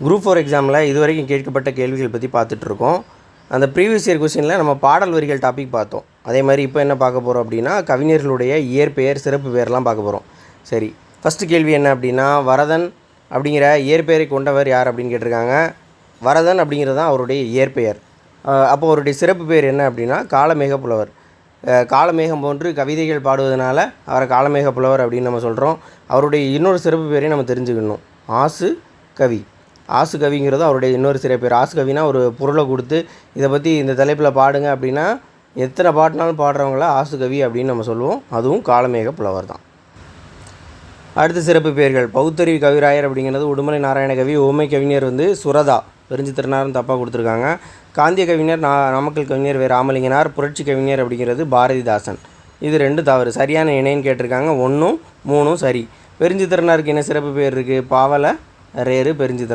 Group four எக்ஸாமில் இது வரைக்கும் கேட்கப்பட்ட கேள்விகள் பற்றி பார்த்துட்ருக்கோம். அந்த ப்ரீவியஸ் இயர் கொஸ்டினில் நம்ம பாடல் வரிகள் டாபிக் பார்த்தோம். அதே மாதிரி இப்போ என்ன பார்க்க போகிறோம் அப்படின்னா கவிஞர்களுடைய இயற்பெயர் சிறப்பு பெயர்லாம் பார்க்க போகிறோம் சரி ஃபஸ்ட்டு கேள்வி என்ன அப்படின்னா வரதன் அப்படிங்கிற இயற்பெயரை கொண்டவர் யார் அப்படின்னு கேட்டிருக்காங்க. வரதன் அப்படிங்கிறது தான் அவருடைய இயற்பெயர். அப்போ அவருடைய சிறப்பு பெயர் என்ன அப்படின்னா காலமேக புலவர். காலமேகம் போன்று கவிதைகள் பாடுவதனால அவரை காலமேக புலவர் அப்படின்னு நம்ம சொல்கிறோம் அவருடைய இன்னொரு சிறப்பு பேரையும் நம்ம தெரிஞ்சுக்கணும். ஆசு கவி. ஆசு கவிங்கிறது அவருடைய இன்னொரு சிறை பேர் ஆசு கவினா ஒரு பொருளை கொடுத்து இதை பற்றி இந்த தலைப்பில் பாடுங்க அப்படின்னா எத்தனை பாட்டினாலும் பாடுறவங்கள ஆசு கவி அப்படின்னு நம்ம சொல்லுவோம். அதுவும் காலமேக புலவர் தான். அடுத்த சிறப்பு பெயர்கள் பௌத்தறிவு கவிராயர் அப்படிங்கிறது உடுமலை நாராயண கவி ஓமை கவிஞர் வந்து சுரதா பெருஞ்சு திருநாரும் தப்பாக கொடுத்துருக்காங்க. காந்திய கவிஞர் நா நாமக்கல் கவிஞர் வே ராமலிங்கனார் புரட்சி கவிஞர் அப்படிங்கிறது பாரதிதாசன். இது ரெண்டு தவறு. சரியான இணைன்னு கேட்டிருக்காங்க. ஒன்றும் மூணும் சரி. பெருஞ்சு திருநாருக்கு என்ன சிறப்பு பேர் இருக்குது பாவலை ரேரு பெருஞ்சு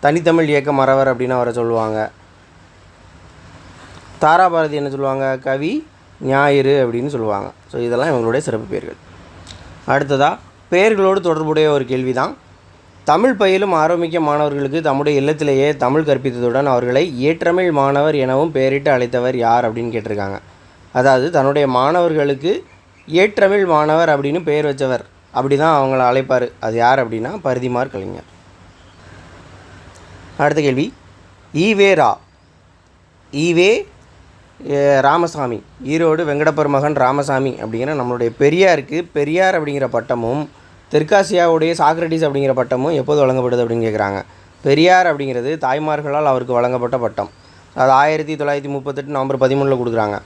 தனித்தமிழ் இயக்க மறவர் அப்படின்னு அவரை சொல்லுவாங்க. தாராபாரதி என்ன சொல்லுவாங்க? கவி ஞாயிறு அப்படின்னு சொல்லுவாங்க. ஸோ இதெல்லாம் இவங்களுடைய சிறப்பு பெயர்கள். அடுத்ததாக பெயர்களோடு தொடர்புடைய ஒரு கேள்வி தான் தமிழ் பயிலும் ஆரோக்கிய மாணவர்களுக்கு தம்முடைய இல்லத்திலேயே தமிழ் கற்பித்ததுடன் அவர்களை ஏற்றமிழ் மாணவர் எனவும் பெயரிட்டு அழைத்தவர் யார் அப்படின்னு கேட்டிருக்காங்க. அதாவது தன்னுடைய மாணவர்களுக்கு ஏற்றமிழ் மாணவர் அப்படின்னு பெயர் வச்சவர். அப்படி தான் அவங்கள அழைப்பார். அது யார் அப்படின்னா பரிதிமார் கலைஞர். அடுத்த கேள்வி. ஈவே ரா. ஈவே ராமசாமி. ஈரோடு வெங்கடப்பரமகன் ராமசாமி அப்படிங்கிற நம்மளுடைய பெரியாருக்கு பெரியார் அப்படிங்கிற பட்டமும் தெற்காசியாவுடைய சாக்ரட்டிஸ் அப்படிங்கிற பட்டமும் எப்போது வழங்கப்படுது அப்படின்னு கேட்குறாங்க பெரியார் அப்படிங்கிறது தாய்மார்களால் அவருக்கு வழங்கப்பட்ட பட்டம். அது ஆயிரத்தி தொள்ளாயிரத்தி முப்பத்தெட்டு நவம்பர் பதிமூணில் கொடுக்குறாங்க.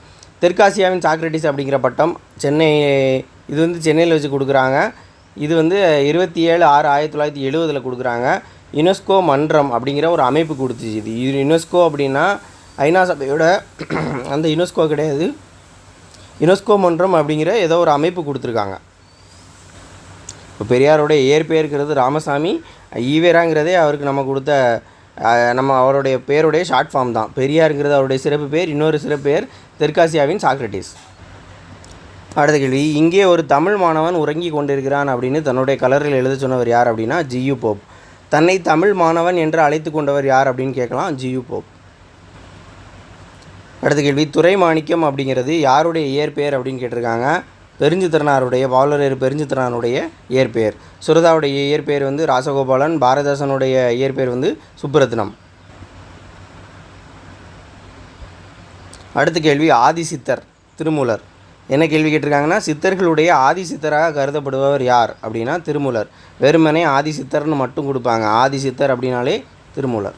தெற்காசியாவின் சாக்ரட்டிஸ் அப்படிங்கிற பட்டம் சென்னை இது வந்து சென்னையில் வச்சு கொடுக்குறாங்க. இது வந்து இருபத்தி ஏழு ஆறு ஆயிரத்தி தொள்ளாயிரத்தி எழுபதில் கொடுக்குறாங்க. யுனெஸ்கோ மன்றம் அப்படிங்கிற ஒரு அமைப்பு கொடுத்துச்சு. இது யுனெஸ்கோ அப்படின்னா ஐநா சபையோட அந்த யுனெஸ்கோ கிடையாது. யுனெஸ்கோ மன்றம் அப்படிங்கிற ஏதோ ஒரு அமைப்பு கொடுத்துருக்காங்க. இப்போ பெரியாருடைய இயற்பெயர்க்கிறது ராமசாமி. ஈவேராங்கிறதே அவருக்கு நம்ம கொடுத்த நம்ம அவருடைய பேருடைய ஷார்ட் ஃபார்ம் தான். பெரியாருங்கிறது அவருடைய சிறப்பு பேர் இன்னொரு சிறப்பு பேர் தெற்காசியாவின் சாக்ரட்டிஸ். அடுத்த கேள்வி இங்கே ஒரு தமிழ் மாணவன் உறங்கி கொண்டிருக்கிறான் அப்படின்னு தன்னுடைய கலரில் எழுத சொன்னவர் யார் அப்படின்னா ஜியு போப். தன்னை தமிழ் மாணவன் என்று அழைத்து கொண்டவர் யார் அப்படின்னு கேட்கலாம். G U Pope. அடுத்த கேள்வி துறை மாணிக்கம் அப்படிங்கிறது யாருடைய இயற்பெயர் அப்படின்னு கேட்டிருக்காங்க. பெருஞ்சு திறனாருடைய பாவலரேறு பெருஞ்சு திறனாருடைய இயற்பெயர். சுரதாவுடைய இயற்பெயர் வந்து ராசகோபாலன் பாரதாசனுடைய இயற்பெயர் வந்து சுப்புரத்னம். அடுத்த கேள்வி ஆதிசித்தர் திருமூலர். என்ன கேள்வி கேட்டிருக்காங்கன்னா சித்தர்களுடைய ஆதி சித்தராக கருதப்படுபவர் யார் அப்படின்னா திருமூலர். வெறுமனே ஆதி சித்தர்னு மட்டும் கொடுப்பாங்க. ஆதி சித்தர் அப்படின்னாலே திருமூலர்.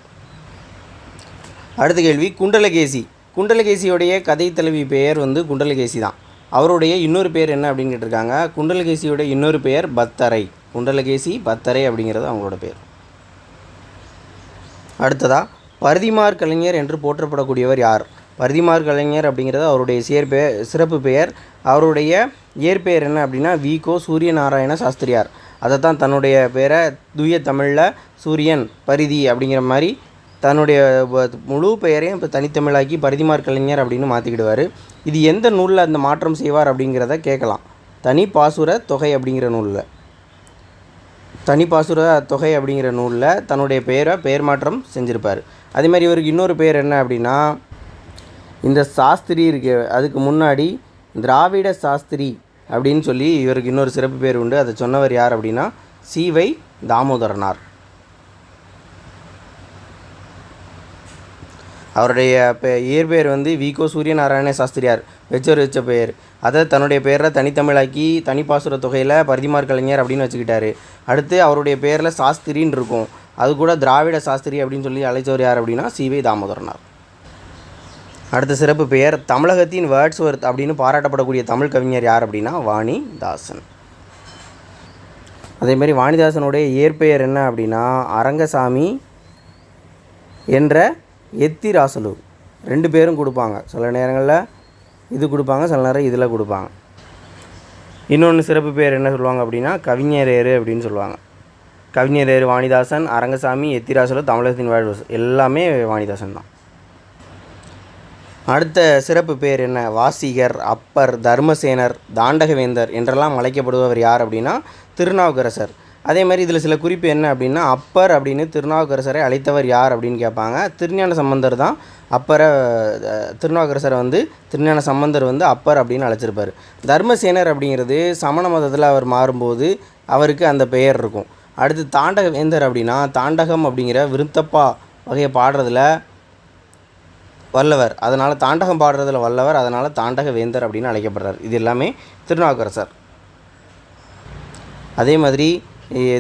அடுத்த கேள்வி குண்டலகேசி. குண்டலகேசியுடைய கதை தலைவி பெயர் வந்து குண்டலகேசி தான். அவருடைய இன்னொரு பேர் என்ன அப்படின்னு கேட்டிருக்காங்க? குண்டலகேசியுடைய இன்னொரு பெயர் பத்தரை. குண்டலகேசி பத்தரை அப்படிங்கிறது அவங்களோட பேர். அடுத்ததா பருதிமார் கலைஞர் என்று போற்றப்படக்கூடியவர் யார்? வர்திமார் கலைஞர் அப்படிங்கிறது அவருடைய சேர்பெ சிறப்பு பெயர். அவருடைய இயற்பெயர் என்ன அப்படின்னா விகோ சூரிய நாராயண சாஸ்திரியார். அதை தான் தன்னுடைய பேரை தூய தமிழில் சூரியன் பரிதி அப்படிங்கிற மாதிரி தன்னுடைய முழு பெயரையும் இப்போ தனித்தமிழாக்கி பரிதிமார் கலைஞர் அப்படின்னு மாற்றிக்கிடுவார் இது எந்த நூலில் அந்த மாற்றம் செய்வார் அப்படிங்கிறத கேட்கலாம். தனி பாசுர தொகை அப்படிங்கிற நூலில். தனிப்பாசுர தொகை அப்படிங்கிற நூலில் தன்னுடைய பெயரை பெயர் மாற்றம் செஞ்சுருப்பார். அதே மாதிரி இவருக்கு இன்னொரு பெயர் என்ன அப்படின்னா இந்த சாஸ்திரி இருக்கு அதுக்கு முன்னாடி திராவிட சாஸ்திரி அப்படின்னு சொல்லி இவருக்கு இன்னொரு சிறப்பு பேர் உண்டு. அதை சொன்னவர் யார் அப்படின்னா சிவை தாமோதரனார். அவருடைய பெ இயற்பெயர் வந்து விகோ சூரியநாராயண சாஸ்திரியார் வச்சவர் வச்ச பெயர். அதை தன்னுடைய பேரில் தனித்தமிழாக்கி தனிப்பாசுர தொகையில் பரிதிமார் கலைஞர் அப்படின்னு வச்சுக்கிட்டாரு. அடுத்து அவருடைய பேரில் சாஸ்திரின்னு இருக்கும். அது கூட திராவிட சாஸ்திரி அப்படின்னு சொல்லி அழைச்சவர் யார் அப்படின்னா சிவை தாமோதரனார். அடுத்த சிறப்பு பெயர் தமிழகத்தின் வேர்ட்ஸ்வர்த் அப்படின்னு பாராட்டப்படக்கூடிய தமிழ் கவிஞர் யார் அப்படின்னா வாணிதாசன். அதே மாதிரி வாணிதாசனுடைய இயற்பெயர் என்ன அப்படின்னா அரங்கசாமி என்ற எத்திராசலு. ரெண்டு பேரும் கொடுப்பாங்க. சில நேரங்களில் இது கொடுப்பாங்க சில நேரம் இதில் கொடுப்பாங்க. இன்னொன்று சிறப்பு பேர் என்ன சொல்லுவாங்க அப்படின்னா கவிஞரேறு அப்படின்னு சொல்லுவாங்க. கவிஞரேறு வாணிதாசன் அரங்கசாமி எத்திராசலு தமிழகத்தின் வாழ்வு எல்லாமே வாணிதாசன் தான். அடுத்த சிறப்பு பேர் என்ன? வாசிகர் அப்பர் தர்மசேனர் தாண்டகவேந்தர் என்றெல்லாம் அழைக்கப்படுபவர் யார் அப்படின்னா திருநாவுக்கரசர். அதே மாதிரி இதில் சில குறிப்பு என்ன அப்படின்னா அப்பர் அப்படின்னு திருநாவுக்கரசரை அழைத்தவர் யார் அப்படின்னு கேட்பாங்க. திருஞான சம்பந்தர் தான் அப்பரை திருநாவுக்கரசரை வந்து திருஞான சம்பந்தர் வந்து அப்பர் அப்படின்னு அழைச்சிருப்பார். தர்மசேனர் அப்படிங்கிறது சமண மதத்தில் அவர் மாறும்போது அவருக்கு அந்த பெயர் இருக்கும். அடுத்து தாண்டக வேந்தர் அப்படின்னா தாண்டகம் அப்படிங்கிற விருத்தப்பா வகையை பாடுறதுல வல்லவர். அதனால் தாண்டகம் பாடுறதுல வல்லவர் அதனால் தாண்டக வேந்தர் அப்படின்னு அழைக்கப்படுறார். இது எல்லாமே திருநாவுக்கரசர். அதே மாதிரி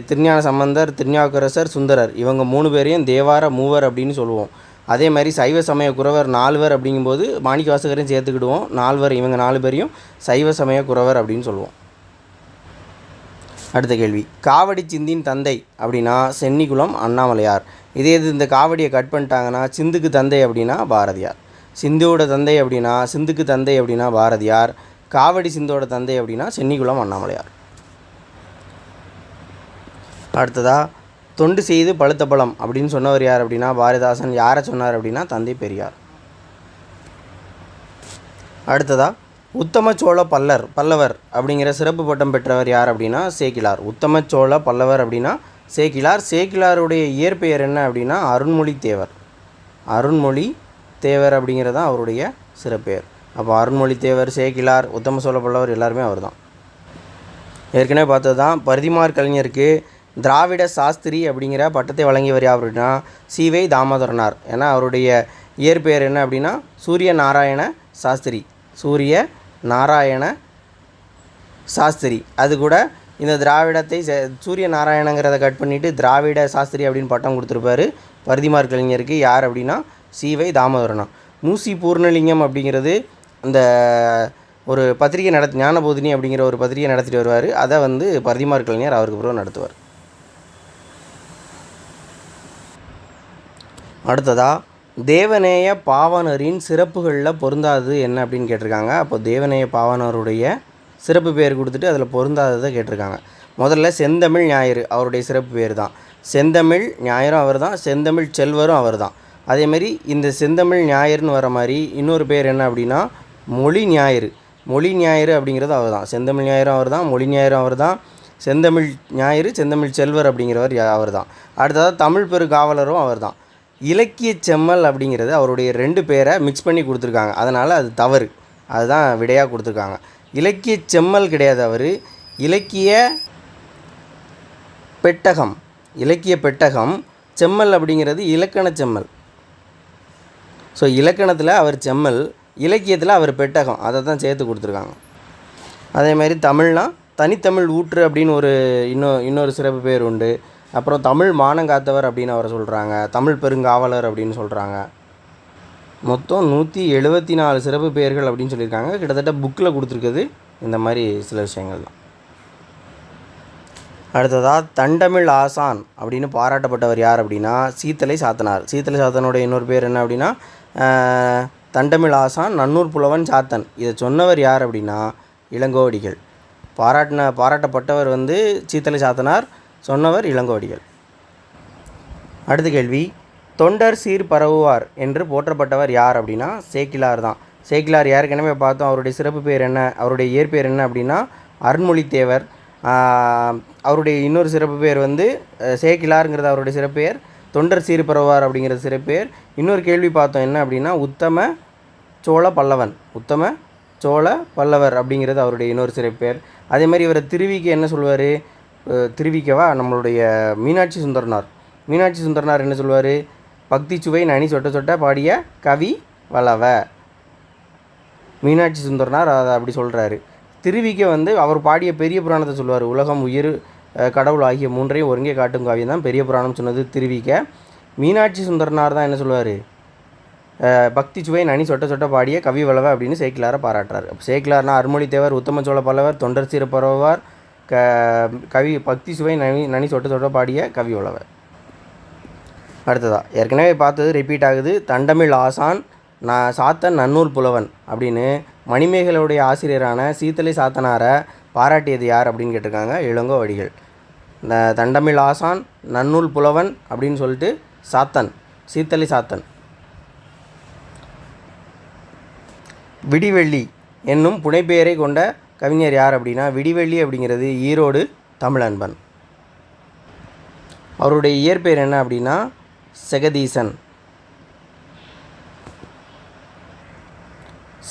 திருஞான சம்பந்தர் திருநாவுக்கரசர் சுந்தரர். இவங்க மூணு பேரையும் தேவார மூவர் அப்படின்னு சொல்லுவோம். அதே மாதிரி சைவ சமய குறவர் நால்வர் அப்படிங்கும்போது மாணிக்கவாசகரையும் சேர்த்துக்கிடுவோம். நால்வர் இவங்க நாலு பேரையும் சைவ சமய குறவர் அப்படின்னு சொல்லுவோம். அடுத்த கேள்வி. காவடி சிந்தின் தந்தை அப்படின்னா சென்னிக்குளம் அண்ணாமலையார். இதே இது இந்த காவடியை கட் பண்ணிட்டாங்கன்னா சிந்துக்கு தந்தை அப்படின்னா பாரதியார். சிந்துவோட தந்தை அப்படின்னா சிந்துக்கு தந்தை அப்படின்னா பாரதியார். காவடி சிந்தோட தந்தை அப்படின்னா சென்னிகுளம் அண்ணாமலையார். அடுத்ததா தொண்டு செய்து பழுத்த பழம் அப்படின்னு சொன்னவர் யார் அப்படின்னா பாரதிதாசன். யாரை சொன்னார் அப்படின்னா தந்தை பெரியார். அடுத்ததா உத்தம சோழ பல்லர் பல்லவர் அப்படிங்கிற சிறப்பு பட்டம் பெற்றவர் யார் அப்படின்னா சேக்கிலார். உத்தம சோழ பல்லவர் அப்படின்னா சேக்கிலார் சேக்கிலாருடைய இயற்பெயர் என்ன அப்படின்னா அருண்மொழி தேவர் அருண்மொழி தேவர் அப்படிங்கிறது தான் அவருடைய சிறப்பெயர். அப்போ அருண்மொழி தேவர் சேக்கிலார் உத்தம சோழ எல்லாருமே அவர் தான் ஏற்கனவே பார்த்தது தான் பரிதிமார் கலைஞருக்கு திராவிட சாஸ்திரி அப்படிங்கிற பட்டத்தை வழங்கியவர் யார் அப்படின்னா சிவை தாமோதரனார். ஏன்னா அவருடைய இயற்பெயர் என்ன அப்படின்னா சூரிய நாராயண சாஸ்திரி. சூரிய நாராயண சாஸ்திரி. அது கூட இந்த திராவிடத்தை சூரிய நாராயணங்கிறத கட் பண்ணிவிட்டு திராவிட சாஸ்திரி அப்படின்னு பட்டம் கொடுத்துருப்பாரு. பரிதிமார் கலைஞருக்கு யார் அப்படின்னா சிவை தாமோதரனா மூசி பூர்ணலிங்கம் அப்படிங்கிறது அந்த ஒரு பத்திரிகை நடத்தி ஞானபோதினி அப்படிங்கிற ஒரு பத்திரிகை நடத்திட்டு வருவார். அதை வந்து பரிதிமார் கலைஞர் அவருக்கு பிறகு நடத்துவார். அடுத்ததா தேவநேய பாவனரின் சிறப்புகளில் பொருந்தாது என்ன அப்படின்னு கேட்டிருக்காங்க. அப்போ தேவநேய பாவனருடைய சிறப்பு பேர் கொடுத்துட்டு அதில் பொருந்தாததை கேட்டிருக்காங்க. முதல்ல செந்தமிழ் ஞாயிறு அவருடைய சிறப்பு பேர் தான். செந்தமிழ் ஞாயிறும் அவர் தான் செந்தமிழ் செல்வரும் அவர் தான். அதேமாரி இந்த செந்தமிழ் ஞாயிறுன்னு வர மாதிரி இன்னொரு பேர் என்ன அப்படின்னா மொழி ஞாயிறு. மொழி ஞாயிறு அப்படிங்கிறது அவர் தான். செந்தமிழ் ஞாயிறும் அவர் தான் மொழி ஞாயிறும் அவர் தான். செந்தமிழ் ஞாயிறு செந்தமிழ் செல்வர் அப்படிங்கிறவர் அவர் தான். அடுத்ததாக தமிழ் பெருகாவலரும் அவர் தான். இலக்கிய செம்மல் அப்படிங்கிறது அவருடைய ரெண்டு பேரை மிக்ஸ் பண்ணி கொடுத்துருக்காங்க. அதனால் அது தவறு. அதுதான் விடையாக கொடுத்துருக்காங்க. இலக்கிய செம்மல் கிடையாது அவர். இலக்கிய பெட்டகம். இலக்கிய பெட்டகம் செம்மல் அப்படிங்கிறது இலக்கண செம்மல். ஸோ இலக்கணத்தில் அவர் செம்மல் இலக்கியத்தில் அவர் பெட்டகம். அதை தான் சேர்த்து கொடுத்துருக்காங்க. அதே மாதிரி தமிழ்னா தனித்தமிழ் ஊற்று அப்படின்னு ஒரு இன்னும் இன்னொரு சிறப்பு பேர் உண்டு. அப்புறம் தமிழ் மானங்காத்தவர் அப்படின்னு அவரை சொல்கிறாங்க தமிழ் பெருங்காவலர் அப்படின்னு சொல்கிறாங்க மொத்தம் நூற்றி எழுபத்தி நாலு சிறப்பு பெயர்கள் அப்படின்னு சொல்லியிருக்காங்க. கிட்டத்தட்ட புக்கில் கொடுத்துருக்குது இந்த மாதிரி சில விஷயங்கள் தான். அடுத்ததாக தண்டமிழ் ஆசான் அப்படின்னு பாராட்டப்பட்டவர் யார் அப்படின்னா சீத்தலை சாத்தனார். சீத்தலை சாத்தனுடைய இன்னொரு பேர் என்ன அப்படின்னா தண்டமிழ் ஆசான் நன்னூர் புலவன் சாத்தன். இதை சொன்னவர் யார் அப்படின்னா இளங்கோவடிகள். பாராட்டின பாராட்டப்பட்டவர் வந்து சீத்தலை சாத்தனார் சொன்னவர் இளங்கோவடிகள். அடுத்த கேள்வி தொண்டர் சீர் பரவுவார் என்று போற்றப்பட்டவர் யார் அப்படின்னா சேக்கிலார் தான். சேக்கிலார் ஏற்கனவே பார்த்தோம்? அவருடைய சிறப்பு பேர் என்ன? அவருடைய இயற்பெயர் என்ன அப்படின்னா அருண்மொழித்தேவர். அவருடைய இன்னொரு சிறப்பு பேர் வந்து சேக்கிலாருங்கிறது அவருடைய சிறப்பு பேர். தொண்டர் சீர் பரவுவார் அப்படிங்கிற சிறப்பு பேர். இன்னொரு கேள்வி பார்த்தோம் என்ன அப்படின்னா உத்தம சோழ பல்லவன். உத்தம சோழ பல்லவர் அப்படிங்கிறது அவருடைய இன்னொரு சிறப்பு பேர். அதே மாதிரி இவரை திருவிக்கு என்ன சொல்லுவார் திருவிக்கவா? நம்மளுடைய மீனாட்சி சுந்தரனார். மீனாட்சி சுந்தரனார் என்ன சொல்லுவார் பக்தி சுவை நனி சொட்ட சொட்ட பாடிய கவி வளவ மீனாட்சி சுந்தரனார் அதை அப்படி சொல்கிறாரு திருவிக்க வந்து அவர் பாடிய பெரிய புராணத்தை சொல்லுவார். உலகம் உயிர் கடவுள் ஆகிய மூன்றையும் ஒருங்கே காட்டும் காவியம் தான் பெரிய புராணம் சொன்னது திருவிக்க மீனாட்சி சுந்தரனார் தான் என்ன சொல்லுவார்? பக்தி சுவை நனி சொட்ட சொட்ட பாடிய கவி வளவ அப்படின்னு சேக்கிலாரை பாராட்டுறாரு. அப்போ சேக்கிலார்னா அருமொழித்தேவர் உத்தம சோழ பல்லவர் தொண்டர் சீர பரவார் க கவி பக்தி சுவை நனி நனி சொட்ட சொட்ட பாடிய கவி வளவர் அடுத்ததா. ஏற்கனவே பார்த்தது ரிப்பீட் ஆகுது. தண்டமிழ் ஆசான் நான் சாத்தன் நன்னூல் புலவன் அப்படின்னு மணிமேகலையுடைய ஆசிரியரான சீத்தலை சாத்தனாரை பாராட்டியது யார் அப்படின்னு கேட்டிருக்காங்க. இளங்கோ வடிகள். இந்த தண்டமிழ் ஆசான் நன்னூல் புலவன் அப்படின்னு சொல்லிட்டு சாத்தன் சீத்தலை சாத்தன். விடிவெள்ளி என்னும் புனைப்பெயரை கொண்ட கவிஞர் யார் அப்படின்னா விடிவெள்ளி அப்படிங்கிறது ஈரோடு தமிழன்பன். அவருடைய இயற்பெயர் என்ன அப்படின்னா செகதீசன்.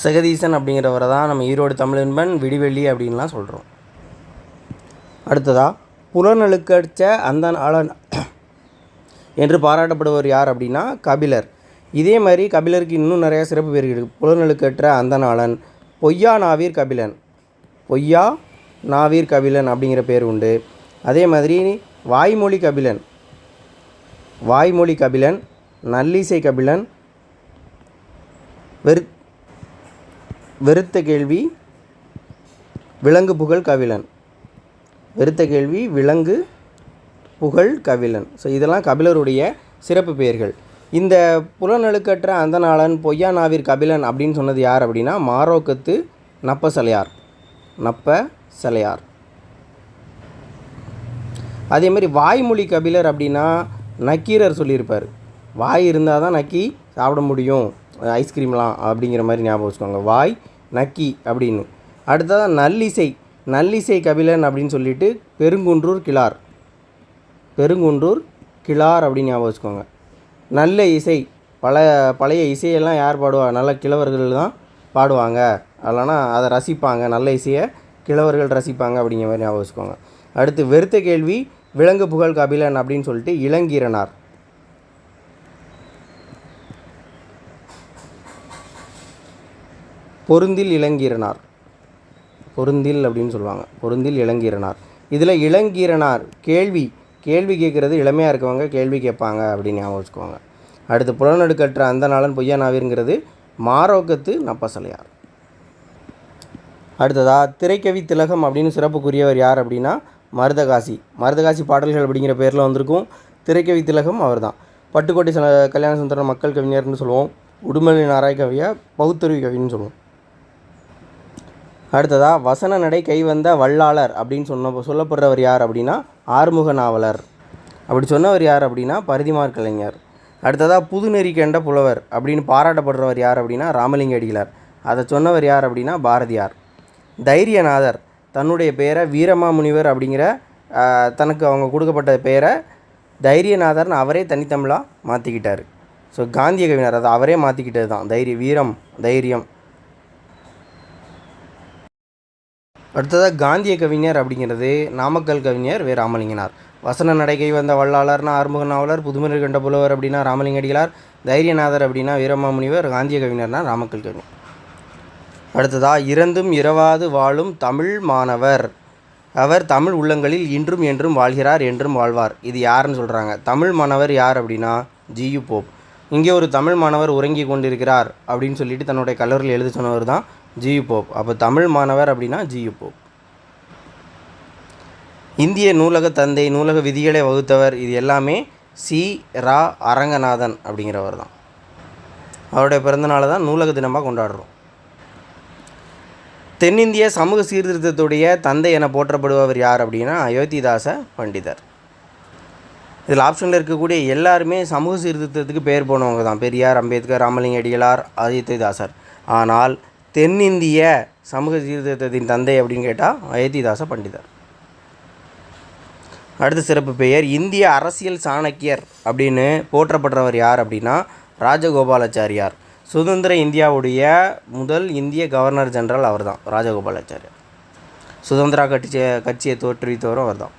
செகதீசன் அப்படிங்கிறவரை தான் நம்ம ஈரோடு தமிழன்பன் விடிவெள்ளி அப்படின்லாம் சொல்கிறோம் அடுத்ததாக புலனழுக்கற்ற அந்த ஆளன் என்று பாராட்டப்படுவர் யார் அப்படின்னா கபிலர். இதே மாதிரி கபிலருக்கு இன்னும் நிறைய சிறப்பு பேர் இருக்குது புலனழுக்கற்ற அந்த நாளன் பொய்யா நாவீர் கபிலன். பொய்யா நாவீர் கபிலன் அப்படிங்கிற பேர் உண்டு. அதே மாதிரி வாய்மொழி கபிலன் வாய்மொழி கபிலன் நல்லிசை கபிலன் வெறு வெறுத்த கேள்வி விலங்கு புகழ் கபிலன். வெறுத்த கேள்வி விலங்கு புகழ் கபிலன். ஸோ இதெல்லாம் கபிலருடைய சிறப்பு பெயர்கள். இந்த புலநழுக்கற்ற அந்தநாளன் பொய்யாநாவிர் கபிலன் அப்படின்னு சொன்னது யார் அப்படின்னா மாரோக்கத்து நப்ப சலையார் நப்ப சலையார் அதே மாதிரி வாய்மொழி கபிலர் அப்படின்னா நக்கீரர் சொல்லியிருப்பார். வாய் இருந்தால் தான் நக்கி சாப்பிட முடியும். ஐஸ்கிரீம்லாம் அப்படிங்கிற மாதிரி ஞாபகம் வச்சுக்கோங்க. வாய் நக்கி அப்படின்னு. அடுத்ததாக நல்லிசை நல்லிசை கபிலன் அப்படின்னு சொல்லிட்டு பெருங்குன்றூர் கிளார் பெருங்குன்றூர் கிளார் அப்படின்னு ஞாபகம் வச்சுக்கோங்க. நல்ல இசை பல பழைய இசையெல்லாம் யார் பாடுவா நல்ல கிழவர்கள் தான் பாடுவாங்க. இல்லைனா அதை ரசிப்பாங்க நல்ல இசையை கிழவர்கள் ரசிப்பாங்க அப்படிங்கிற மாதிரி ஞாபகம் வச்சுக்கோங்க. அடுத்து வெறுத்த கேள்வி விலங்கு புகழ் கபிலன் அப்படின்னு சொல்லிட்டு இளங்கீரனார். பொருந்தில் இளங்கீரனார். பொருந்தில் அப்படின்னு சொல்லுவாங்க. பொருந்தில் இளங்கீரனார். இதில் இளங்கீரனார் கேள்வி கேள்வி கேட்குறது இளமையாக இருக்கவங்க கேள்வி கேட்பாங்க அப்படின்னு ஞாபகம் வச்சுக்கோங்க. அடுத்து புலநடுக்கற்ற அந்த நாளன் பொய்யா நாவிருங்கிறது மாரோக்கத்து நப்பசலையார். அடுத்ததா திரைக்கவி திலகம் அப்படின்னு சிறப்புக்குரியவர் யார் அப்படின்னா மருதகாசி. மருதகாசி பாடல்கள் அப்படிங்கிற பேரில் வந்திருக்கும். திரைக்கவி திலகம் அவர் தான் பட்டுக்கோட்டை ச கல்யாண சுந்தரம் மக்கள் கவிஞர்னு சொல்லுவோம். உடுமலை நாராய கவியா பௌத்தருவி கவின்னு சொல்லுவோம். அடுத்ததா வசன நடை கைவந்த வல்லாளர் அப்படின்னு சொன்ன சொல்லப்படுறவர் யார் அப்படின்னா ஆறுமுக நாவலர். அப்படி சொன்னவர் யார் அப்படின்னா பரிதிமார் கலைஞர். அடுத்ததாக புதுநெறி கண்ட புலவர் அப்படின்னு பாராட்டப்படுறவர் யார் அப்படின்னா ராமலிங்க அடிகளார். அதை சொன்னவர் யார் அப்படின்னா பாரதியார். தைரியநாதர். தன்னுடைய பெயரை வீரமாமுனிவர் அப்படிங்கிற தனக்கு அவங்க கொடுக்கப்பட்ட பெயரை தைரியநாதர்னு அவரே தனித்தமிழாக மாற்றிக்கிட்டார் ஸோ காந்திய கவிஞர் அதை அவரே மாற்றிக்கிட்டது தான். தைரிய வீரம் தைரியம். அடுத்ததாக காந்திய கவிஞர் அப்படிங்கிறது நாமக்கல் கவிஞர் வே ராமலிங்கனார் வசன நடைகை வந்த வல்லாளர்னா ஆறுமுக நாவலர் புதுமணி கண்ட புலவர் அப்படின்னா ராமலிங்க அடிகளார் தைரியநாதர் அப்படின்னா வீரமாமுனிவர் காந்திய கவிஞர்னா நாமக்கல் கவிஞர். அடுத்ததாக இறந்தும் இரவாது வாழும் தமிழ் மாணவர். அவர் தமிழ் உள்ளங்களில் இன்றும் என்றும் வாழ்கிறார் என்றும் வாழ்வார். இது யாருன்னு சொல்கிறாங்க தமிழ் மாணவர் யார் அப்படின்னா ஜியு போப். இங்கே ஒரு தமிழ் மாணவர் உறங்கி கொண்டிருக்கிறார் அப்படின்னு சொல்லிட்டு தன்னுடைய கல்லூரியில் எழுத சொன்னவர் தான் ஜியு போப். அப்போ தமிழ் மாணவர் அப்படின்னா ஜியு போப். இந்திய நூலக தந்தை நூலக விதிகளை வகுத்தவர் இது எல்லாமே சி. ரா. அரங்கநாதன் அப்படிங்கிறவர் தான். அவருடைய பிறந்தநாளை தான் நூலக தினமாக கொண்டாடுறோம். தென்னிந்திய சமூக சீர்திருத்தத்துடைய தந்தை என போற்றப்படுபவர் யார் அப்படின்னா அயோத்திதாச பண்டிதர். இதில் ஆப்ஷனில் இருக்கக்கூடிய எல்லாருமே சமூக சீர்திருத்தத்துக்கு பேர் போனவங்க தான். பெரியார் அம்பேத்கர் ராமலிங்க அடிகளார் அயோத்திதாசர் ஆனால் தென்னிந்திய சமூக சீர்திருத்தத்தின் தந்தை அப்படின்னு கேட்டால் அயோத்திதாச பண்டிதர். அடுத்த சிறப்பு பெயர் இந்திய அரசியல் சாணக்கியர் அப்படின்னு போற்றப்படுறவர் யார் அப்படின்னா ராஜகோபாலாச்சாரியார். சுதந்திர இந்தியாவுடைய முதல் இந்திய கவர்னர் ஜெனரல் அவர் தான் ராஜகோபாலாச்சாரியார். சுதந்திரா கட்சி கட்சியை தோற்றுவித்தவரும் அவர் தான்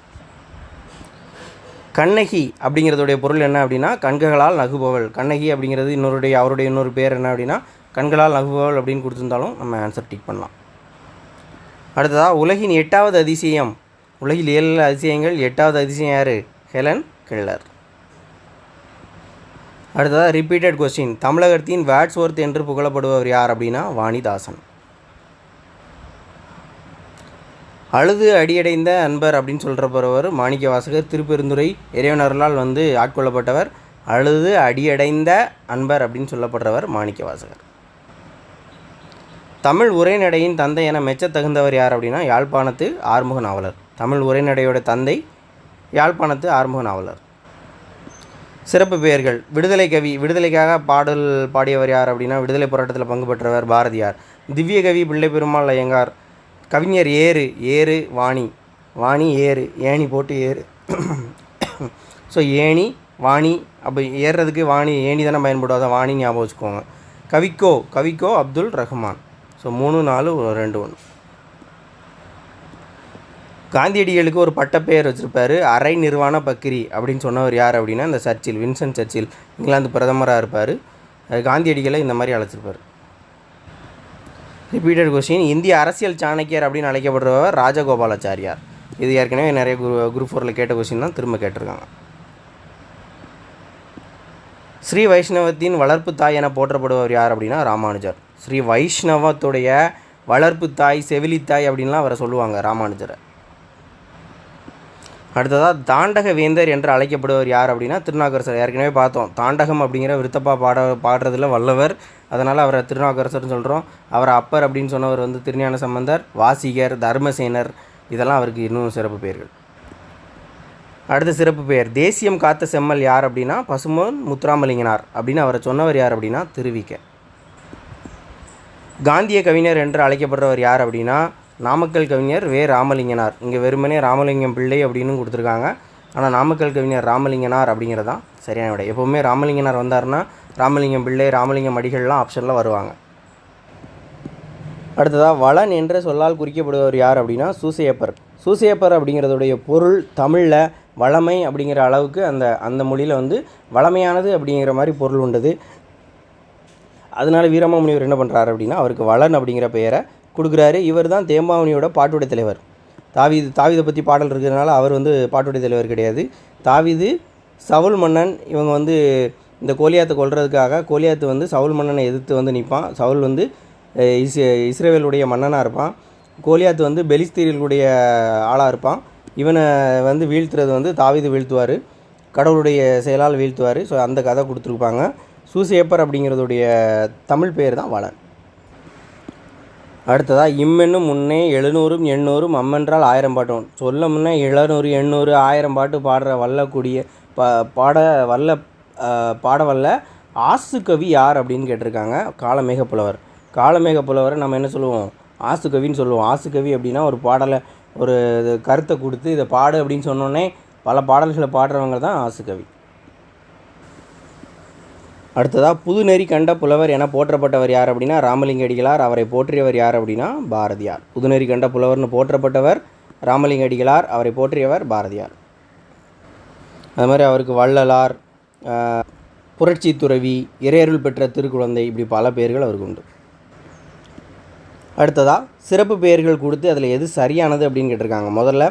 கண்ணகி அப்படிங்கிறதுடைய பொருள் என்ன அப்படின்னா கண்களால் நகுபவள். கண்ணகி அப்படிங்கிறது இன்னொருடைய அவருடைய இன்னொரு பேர் என்ன அப்படின்னா கண்களால் நகுபவள் அப்படின்னு கொடுத்துருந்தாலும் நம்ம ஆன்சர் டிக் பண்ணலாம். அடுத்ததாக உலகின் எட்டாவது அதிசயம். உலகில் ஏழு அதிசயங்கள் எட்டாவது அதிசயம் யார்? Helen Keller. அடுத்ததாக ரிப்பீட்டட் கொஸ்டின் தமிழகத்தின் வேட்ஸ்வொர்த் என்று புகழப்படுபவர் யார் அப்படின்னா வாணிதாசன். அழுது அடியடைந்த அன்பர் அப்படின்னு சொல்கிறப்பவர் மாணிக்க வாசகர் திருப்பெருந்துறை இறைவனர்களால் வந்து ஆட்கொள்ளப்பட்டவர் அழுது அடியடைந்த அன்பர் அப்படின்னு சொல்லப்படுறவர் மாணிக்க வாசகர் தமிழ் உரைநடையின் தந்தை என மெச்ச தகுந்தவர் யார் அப்படின்னா யாழ்ப்பாணத்து ஆறுமுக நாவலர் தமிழ் உரைநடையோட தந்தை யாழ்ப்பாணத்து ஆறுமுக நாவலர் சிறப்பு பெயர்கள். விடுதலை கவி விடுதலைக்காக பாடல் பாடியவர் யார் அப்படின்னா விடுதலை போராட்டத்தில் பங்கு பெற்றவர் பாரதியார். திவ்ய கவி பிள்ளை பெருமாள் ஐயங்கார். கவிஞர் ஏறு ஏறு வாணி. வாணி ஏறு. ஏணி போட்டு ஏறு. ஸோ ஏணி வாணி அப்போ ஏறுறதுக்கு வாணி ஏணி தானே பயன்படுவாத அதை வாணி ஞாபகம் வச்சுக்கோங்க. கவிக்கோ கவிக்கோ அப்துல் ரஹ்மான். ஸோ மூணு நாலு ரெண்டு ஒன்று. காந்தியடிகளுக்கு ஒரு பட்டப்பெயர் வச்சுருப்பார் அரை நிர்வாண பக்கிரி அப்படின்னு சொன்னவர் யார் அப்படின்னா இந்த சர்ச்சில் வின்சென்ட் சர்ச்சில் இங்கிலாந்து பிரதமராக இருப்பார். காந்தியடிகளை இந்த மாதிரி அழைச்சிருப்பார். ரிப்பீட்டட் கொஸ்டின் இந்திய அரசியல் சாணக்கியர் அப்படின்னு அழைக்கப்படுறவர் ராஜகோபாலாச்சாரியார். இது ஏற்கனவே நிறைய குரு குரூப் ஃபோரில் கேட்ட கொஸ்டின் தான் திரும்ப கேட்டிருக்காங்க. ஸ்ரீ வைஷ்ணவத்தின் வளர்ப்பு தாய் என போற்றப்படுபவர் யார் அப்படின்னா ராமானுஜர். ஸ்ரீ வைஷ்ணவத்துடைய வளர்ப்பு தாய் செவிலித்தாய் அப்படின்லாம் அவரை சொல்லுவாங்க ராமானுஜரை. அடுத்ததாக தாண்டக வேந்தர் என்று அழைக்கப்படுவர் யார் அப்படின்னா திருநாவுக்கரசர். ஏற்கனவே பார்த்தோம். தாண்டகம் அப்படிங்கிற விருத்தப்பா பாட பாடுறதுல வல்லவர். அதனால் அவரை திருநாவுக்கரசர்னு சொல்கிறோம் அவரை அப்பர் அப்படின்னு சொன்னவர் வந்து திருஞான சம்பந்தர் வாசிகர் தர்மசேனர். இதெல்லாம் அவருக்கு இன்னும் சிறப்பு பெயர்கள். அடுத்த சிறப்பு பெயர் தேசியம் காத்த செம்மல் யார் அப்படின்னா பசுமோன் முத்துராமலிங்கனார். அப்படின்னு அவரை சொன்னவர் யார் அப்படின்னா திருவிக்க காந்திய கவிஞர் என்று அழைக்கப்படுறவர் யார் அப்படின்னா நாமக்கல் கவிஞர் வே. ராமலிங்கனார். இங்கே வெறுமனே ராமலிங்கம் பிள்ளை அப்படின்னு கொடுத்துருக்காங்க. ஆனால் நாமக்கல் கவிஞர் ராமலிங்கனார் அப்படிங்கிறது தான் சரியான விட. எப்போவுமே ராமலிங்கனார் வந்தாருன்னா ராமலிங்கம் பிள்ளை ராமலிங்கம் அடிகள்லாம் ஆப்ஷனில் வருவாங்க. அடுத்ததாக வளன் என்ற சொல்லால் குறிக்கப்படுபவர் யார் அப்படின்னா சூசையப்பர். சூசையப்பர் அப்படிங்கிறதுடைய பொருள் தமிழில் வளமை அப்படிங்கிற அளவுக்கு அந்த அந்த மொழியில் வந்து வளமையானது அப்படிங்கிற மாதிரி பொருள் உண்டது. அதனால் வீரமாமுனிவர் என்ன பண்ணுறாரு அப்படின்னா அவருக்கு வளன் அப்படிங்கிற பெயரை கொடுக்குறாரு. இவர் தான் தேம்பாவணியோட பாட்டுடைய தலைவர். தாவிது தாவீதை பற்றி பாடல் இருக்கிறதுனால அவர் வந்து பாட்டுடைய தலைவர் கிடையாது. தாவீது சவுல் மன்னன் இவங்க வந்து இந்த கோலியாத்தை கொள்றதுக்காக கோலியாத்து வந்து சவுல் மன்னனை எதிர்த்து வந்து நிற்பான் சவுல் வந்து இஸ் இஸ்ரேவேலுடைய மன்னனாக இருப்பான். கோலியாத்து வந்து பெலிஸ்தீர்களுடைய ஆளாக இருப்பான். இவனை வந்து வீழ்த்துறது வந்து தாவீது வீழ்த்துவார். கடவுளுடைய செயலால் வீழ்த்துவார். ஸோ அந்த கதை கொடுத்துருப்பாங்க. சூசேப்பர் அப்படிங்கிறதுடைய தமிழ் பேர் தான் வளன். அடுத்ததாக இம்மென்னும் முன்னே எழுநூறும் எண்ணூறும் அம்மென்றால் ஆயிரம் பாட்டும். சொல்ல முன்னே எழுநூறு எண்ணூறு ஆயிரம் பாட்டு பாடுற வல்லக்கூடிய பா பாட வல்ல பாட வல்ல ஆசுகவி யார் அப்படின்னு கேட்டிருக்காங்க. காலமேக புலவர். காலமேக புலவரை நம்ம என்ன சொல்லுவோம்? ஆசுகவின்னு சொல்லுவோம். ஆசுகவி அப்படின்னா ஒரு பாடலை ஒரு இது கருத்தை கொடுத்து இதை பாடு அப்படின்னு சொன்னோன்னே பல பாடல்களை பாடுறவங்க தான் ஆசுகவி அடுத்ததாக புதுநெறி கண்ட புலவர் என போற்றப்பட்டவர் யார் அப்படின்னா ராமலிங்க அடிகளார் அவரை போற்றியவர் யார் அப்படின்னா பாரதியார். புதுநெறி கண்ட புலவர்னு போற்றப்பட்டவர் ராமலிங்க அடிகளார் அவரை போற்றியவர் பாரதியார். அது மாதிரி அவருக்கு வள்ளலார் புரட்சி துறவி இறையருள் பெற்ற திருக்குழந்தை இப்படி பல பெயர்கள் அவருக்கு உண்டு. அடுத்ததாக சிறப்பு பெயர்கள் கொடுத்து அதில் எது சரியானது அப்படின்னு கேட்டிருக்காங்க. முதல்ல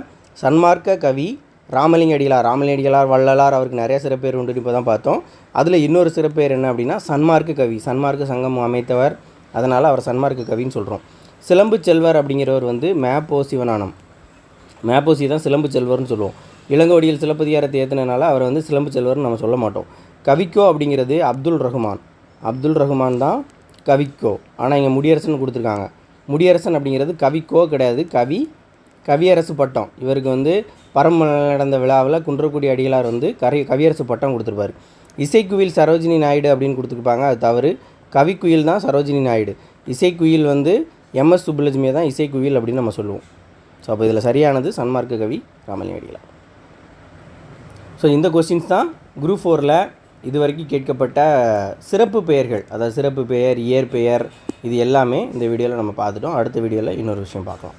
சன்மார்க்க கவி ராமலிங்க அடிகளார் ராமலிங்க அடிகளார் வள்ளலார் அவருக்கு நிறைய சிறப்பேர் உண்டு. இப்போ தான் பார்த்தோம். அதில் இன்னொரு சிறப்பேர் என்ன அப்படின்னா சன்மார்க்கு கவி. சன்மார்க்கு சங்கம் அமைத்தவர். அதனால் அவர் சன்மார்க்கு கவின்னு சொல்கிறோம் சிலம்பு செல்வர் அப்படிங்கிறவர் வந்து மேப்போ சிவனானம் மேப்போசி தான் சிலம்பு செல்வர்னு சொல்லுவோம். இளங்கோடியில் சிலப்பதிகாரத்தை ஏற்றினால அவரை வந்து சிலம்பு செல்வர்னு நம்ம சொல்ல மாட்டோம். கவிக்கோ அப்படிங்கிறது அப்துல் ரஹ்மான் அப்துல் ரஹ்மான் தான் கவிக்கோ. ஆனால் இங்கே முடியரசன் கொடுத்துருக்காங்க. முடியரசன் அப்படிங்கிறது கவிக்கோ கிடையாது. கவி கவியரசு பட்டம். இவருக்கு வந்து பரம நடந்த விழாவில் குன்றக்குடி அடிகளார் வந்து கரை கவியரசு பட்டம் கொடுத்துருப்பாரு. இசைக்குயில் சரோஜினி நாயுடு அப்படின்னு கொடுத்துருப்பாங்க அது தவறு. கவிக்குயில் தான் சரோஜினி நாயுடு. இசைக்குயில் வந்து எம்எஸ் சுப்புலட்சுமியை தான் இசைக்குயில் அப்படின்னு நம்ம சொல்லுவோம். ஸோ அப்போ இதில் சரியானது சன்மார்க்க கவி ராமலிங்க அடிகளார். ஸோ இந்த கொஸ்டின்ஸ் தான் குரூப் ஃபோரில் இது வரைக்கும் கேட்கப்பட்ட சிறப்பு பெயர்கள். அதாவது சிறப்பு பெயர் இயற்பெயர் இது எல்லாமே இந்த வீடியோவில் நம்ம பார்த்துட்டோம். அடுத்த வீடியோவில் இன்னொரு விஷயம் பார்க்கலாம்.